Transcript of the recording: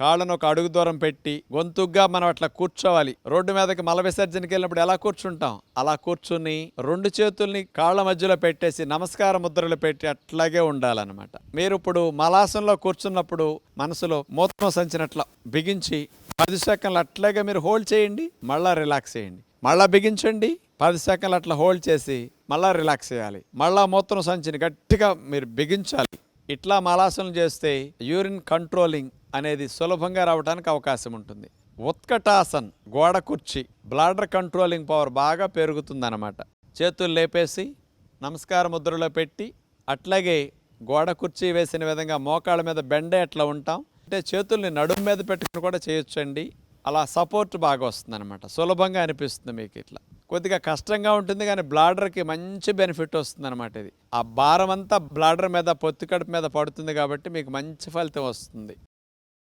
కాళ్ళను ఒక అడుగు దూరం పెట్టి గొంతుగ్గా మనం అట్లా కూర్చోవాలి. రోడ్డు మీదకి మల విసర్జనకి వెళ్ళినప్పుడు ఎలా కూర్చుంటాం? అలా కూర్చుని రెండు చేతుల్ని కాళ్ళ మధ్యలో పెట్టేసి నమస్కార ముద్రలు పెట్టి అట్లాగే ఉండాలన్నమాట. మీరు ఇప్పుడు మలాసంలో కూర్చున్నప్పుడు మనసులో మూత్రం సంచినట్ల బిగించి పది సెకండ్లు అట్లాగే మీరు హోల్డ్ చేయండి మళ్ళా రిలాక్స్ చేయండి. మళ్ళా బిగించండి పది సెకండ్లు అట్లా హోల్డ్ చేసి మళ్ళా రిలాక్స్ చేయాలి. మళ్ళా మూత్రం సంచిని గట్టిగా మీరు బిగించాలి. ఇట్లా మలాసనం చేస్తే యూరిన్ కంట్రోలింగ్ అనేది సులభంగా రావడానికి అవకాశం ఉంటుంది. ఉత్కటాసన్ గోడ కుర్చీ బ్లాడర్ కంట్రోలింగ్ పవర్ బాగా పెరుగుతుందన్నమాట. చేతులు లేపేసి నమస్కార ముద్రలో పెట్టి అట్లాగే గోడ కుర్చీ వేసిన విధంగా మోకాళ్ళ మీద బెండే అట్లా ఉంటాం. అంటే చేతుల్ని నడుము మీద పెట్టుకుని కూడా చేయొచ్చండి. అలా సపోర్ట్ బాగా వస్తుంది అనమాట సులభంగా అనిపిస్తుంది మీకు ఇట్లా. కొద్దిగా కష్టంగా ఉంటుంది కానీ బ్లాడర్కి మంచి బెనిఫిట్ వస్తుంది అనమాట ఇది. ఆ భారం అంతా బ్లాడర్ మీద పొత్తికడుపు మీద పడుతుంది కాబట్టి మీకు మంచి ఫలితం వస్తుంది.